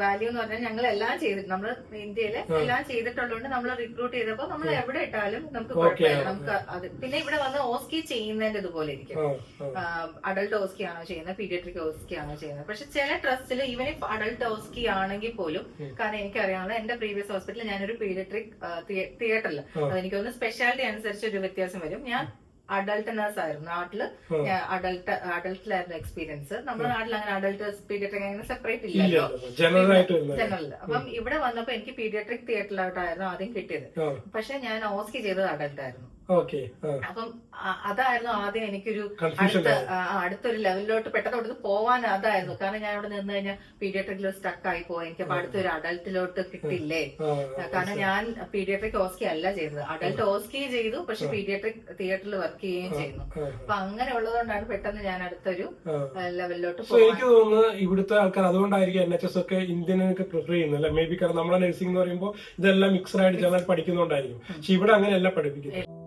Value എന്ന് പറഞ്ഞാൽ ഞങ്ങൾ എല്ലാം ചെയ്തിട്ട് നമ്മൾ ഇന്ത്യയിൽ എല്ലാം ചെയ്തിട്ടുള്ളതുകൊണ്ട് നമ്മൾ റിക്രൂട്ട് ചെയ്തപ്പോ നമ്മൾ എവിടെ ഇട്ടാലും നമുക്ക് കുഴപ്പമില്ല. നമുക്ക് അത് പിന്നെ ഇവിടെ വന്ന് ഓസ്കി ചെയ്യുന്നതിന്റെ ഇതുപോലെ ഇരിക്കും. അഡൾട്ട് ഓസ്കി ആണോ ചെയ്യുന്നത് പീഡിയട്രിക് ഓസ്കി ആണോ ചെയ്യുന്നത്. പക്ഷെ ചില ട്രസ്റ്റിൽ ഈവൻ ഇഫ് അഡൾട്ട് ഓസ്കി ആണെങ്കിൽ പോലും കാരണം എനിക്കറിയാവുന്ന എന്റെ പ്രീവിയസ് ഹോസ്പിറ്റലിൽ ഞാനൊരു പീഡിയട്രിക് തിയേറ്ററിൽ അതെനിക്കൊന്ന് സ്പെഷ്യാലിറ്റി അനുസരിച്ച് ഒരു വ്യത്യാസം വരും. ഞാൻ അഡൾട്ട് നേഴ്സ് ആയിരുന്നു. നാട്ടിൽ അഡൾട്ട് അഡൾട്ടിലായിരുന്നു എക്സ്പീരിയൻസ് നമ്മുടെ നാട്ടിൽ അങ്ങനെ അഡൾട്ട് പീഡിയട്രിക് അങ്ങനെ സെപ്പറേറ്റ് ഇല്ലല്ലോ. ജനറൽ അപ്പം ഇവിടെ വന്നപ്പോ എനിക്ക് പീഡിയട്രിക് തിയേറ്ററിലോട്ടായിരുന്നു ആദ്യം കിട്ടിയത്. പക്ഷെ ഞാൻ ഓസ്കി ചെയ്തത് അഡൾട്ട് ആയിരുന്നു. അപ്പം അതായിരുന്നു ആദ്യം എനിക്കൊരു അടുത്ത അടുത്തൊരു ലെവലിലോട്ട് പെട്ടെന്ന് അവിടുന്ന് പോവാൻ അതായിരുന്നു. കാരണം ഞാൻ അവിടെ നിന്ന് കഴിഞ്ഞാൽ പീഡിയാട്രിക്കിൽ സ്റ്റക്ക് ആയി പോയി. എനിക്ക് അപ്പൊ അടുത്തൊരു അഡൾട്ടിലോട്ട് കിട്ടില്ലേ? കാരണം ഞാൻ പീഡിയാട്രിക് ഓസ്കി അല്ല ചെയ്തത്. അഡൾട്ട് ഓസ്കി ചെയ്തു. പക്ഷെ പീഡിയാട്രിക് തിയേറ്ററിൽ വർക്ക് ചെയ്യുകയും ചെയ്യുന്നു. അപ്പൊ അങ്ങനെ ഉള്ളതുകൊണ്ടാണ് പെട്ടെന്ന് ഞാൻ അടുത്തൊരു. ലെവലിലോട്ട് എനിക്ക് തോന്നുന്നു ഇവിടുത്തെ ആൾക്കാർ അതുകൊണ്ടായിരിക്കും എൻ എച്ച് എസ് ഒക്കെ ഇന്ത്യനൊക്കെ പ്രിഫർ ചെയ്യുന്നത് മേ ബി കാരണം നമ്മുടെ നഴ്സിംഗ് എന്ന് പറയുമ്പോൾ ഇതെല്ലാം മിക്സഡ് ആയിട്ട് ജനറൽ പഠിക്കുന്നതുകൊണ്ടായിരിക്കും പക്ഷെ ഇവിടെ അങ്ങനെയല്ല പഠിപ്പിക്കുന്നത്.